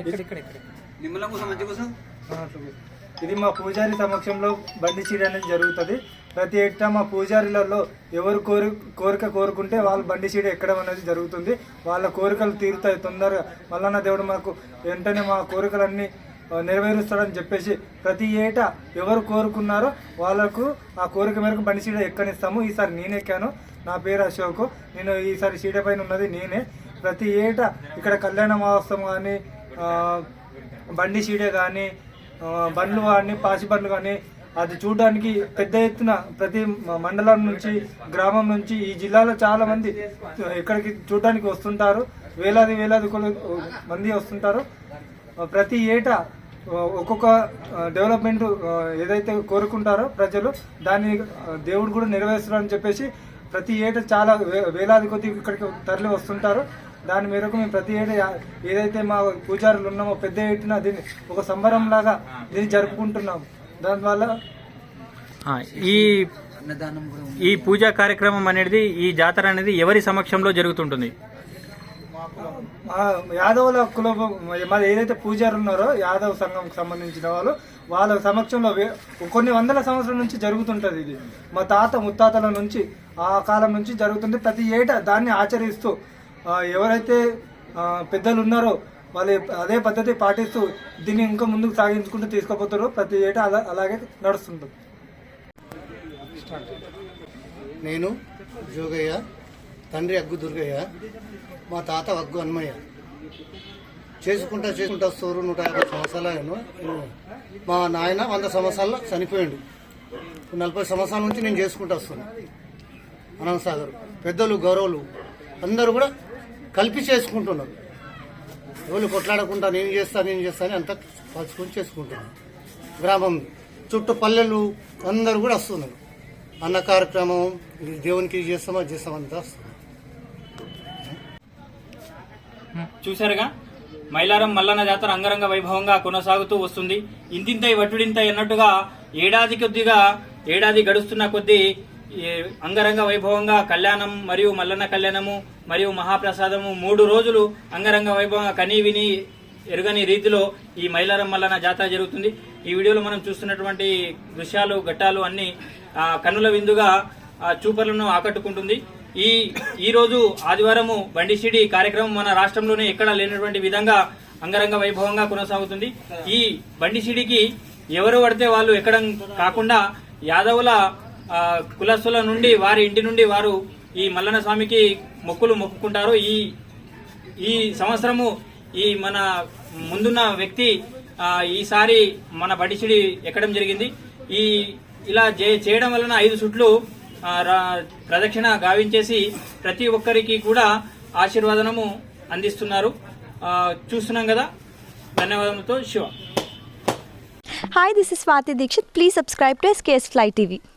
ఇక్కడ ఇక్కడ ఇక్కడ. నిమ్మలం కోసం మంచి కోసం? ఇది మా పూజారి సమక్షంలో బండి చీడ అనేది జరుగుతుంది. ప్రతి ఏటా మా పూజారులలో ఎవరు కోరి కోరిక కోరుకుంటే వాళ్ళు బండి చీడ ఎక్కడం అనేది జరుగుతుంది. వాళ్ళ కోరికలు తీరుతాయి తొందరగా. మల్లన్న దేవుడు మాకు వెంటనే మా కోరికలన్నీ నెరవేరుస్తాడని చెప్పేసి ప్రతి ఏటా ఎవరు కోరుకున్నారో వాళ్ళకు ఆ కోరిక మేరకు బండి చీడ ఎక్కనిస్తాము. ఈసారి నేను ఎక్కాను నా పేరు అశోక్. నేను ఈసారి చీడ పైన ఉన్నది నేనే. ప్రతి ఏటా ఇక్కడ కళ్యాణ మహోత్సవం కానీ బండి చీడే కానీ బండ్లు కానీ పాసి బండ్లు కానీ అది చూడడానికి పెద్ద ఎత్తున ప్రతి మండలం నుంచి గ్రామం నుంచి ఈ జిల్లాలో చాలా మంది ఇక్కడికి చూడడానికి వస్తుంటారు. వేలాది వేలాది కొల- మంది వస్తుంటారు. ప్రతి ఏటా ఒక్కొక్క డెవలప్మెంట్ ఏదైతే కోరుకుంటారో ప్రజలు దాన్ని దేవుడు కూడా నెరవేరుస్తారని చెప్పేసి ప్రతి ఏటా చాలా వే- వేలాది కొద్ది ఇక్కడికి తరలి వస్తుంటారు. దాని మేరకు మేము ప్రతి ఏటా యా- ఏదైతే మా పూజారులు ఉన్నామో పెద్ద ఏటిన దీన్ని ఒక సంబరం లాగా దీన్ని జరుపుకుంటున్నాం దానివల్ల ఆ, ఈ అన్నదానం కూడా ఉంది ఈ పూజా కార్యక్రమం అనేది ఈ జాతర అనేది ఎవరి సమక్షంలో జరుగుతుంటుంది? ఆ యాదవుల కుల మరి ఏదైతే పూజారు ఉన్నారో యాదవ్ సంఘం సంబంధించిన వాళ్ళు వాళ్ళ సమక్షంలో వే- కొన్ని వందల సంవత్సరాల నుంచి జరుగుతుంటది ఇది. మా తాత ముత్తాతల నుంచి ఆ కాలం నుంచి జరుగుతుంది. ప్రతి ఏటా దాన్ని ఆచరిస్తూ ఎవరైతే పెద్దలు ఉన్నారో వాళ్ళు అదే పద్ధతి పాటిస్తూ దీన్ని ఇంకా ముందుకు సాగించుకుంటూ తీసుకుపోతారో ప్రతి ఏటా అలా అలాగే నడుస్తుంటుంది నేను జోగయ్య తండ్రి అగ్గు దుర్గయ్య మా తాత అగ్గు అన్మయ్య చేసుకుంటా చేసుకుంటా వస్తారు నూట యాభై సంవత్సరాలు మా నాయన వంద సంవత్సరాల్లో చనిపోయాడు. నలభై సంవత్సరాల నుంచి నేను చేసుకుంటూ వస్తున్నా. అనంతసాగర్. పెద్దలు గౌరవులు అందరూ కూడా కలిపి చేసుకుంటున్నారు ఎవరు కొట్లాడకుండా నేను చేస్తా నేను చేస్తా అని అంతా పంచుకొని చేసుకుంటున్నాను గ్రామం చుట్టూ పల్లెలు అందరూ కూడా వస్తున్నారు. అన్న కార్యక్రమం ఇది దేవునికి చేస్తామా చేస్తామంతా వస్తుంది చూశారుగా? మైలారం మల్లన్న జాతర అంగరంగ వైభవంగా కొనసాగుతూ వస్తుంది. ఇంతింతై వట్టుడింతై అన్నట్టుగా ఏడాది కొద్దిగా ఏడాది గడుస్తున్న కొద్దీ అంగరంగ వైభవంగా కళ్యాణం మరియు మల్లన్న కళ్యాణము మరియు మహాప్రసాదము మూడు రోజులు అంగరంగ వైభవంగా కని విని ఎరుగని రీతిలో ఈ మైలారం మల్లన్న జాతర జరుగుతుంది. ఈ వీడియోలో మనం చూస్తున్నటువంటి దృశ్యాలు ఘట్టాలు అన్ని కన్నుల విందుగా చూపర్లను ఆకట్టుకుంటుంది. ఈ ఈ రోజు ఆదివారము బండిషిడి కార్యక్రమం మన రాష్ట్రంలోనే ఎక్కడా లేనటువంటి విధంగా అంగరంగ వైభవంగా కొనసాగుతుంది. ఈ బండిషిడికి ఎవరు పడితే వాళ్ళు ఎక్కడం కాకుండా యాదవుల కులస్తుల నుండి వారి ఇంటి నుండి వారు ఈ మల్లన స్వామికి మొక్కులు మొక్కుకుంటారు. ఈ ఈ సంవత్సరము ఈ మన ముందున్న వ్యక్తి ఈసారి మన బడిసిడి ఎక్కడం జరిగింది. ఈ ఇలా చేయడం వలన ఐదు చుట్లు రా- ప్రదక్షిణ గావించేసి ప్రతి ఒక్కరికి కూడా ఆశీర్వాదనము అందిస్తున్నారు. చూస్తున్నాం కదా. ధన్యవాదములతో Shiva. Hi this is Swathi Dixit please subscribe to SKS fly TV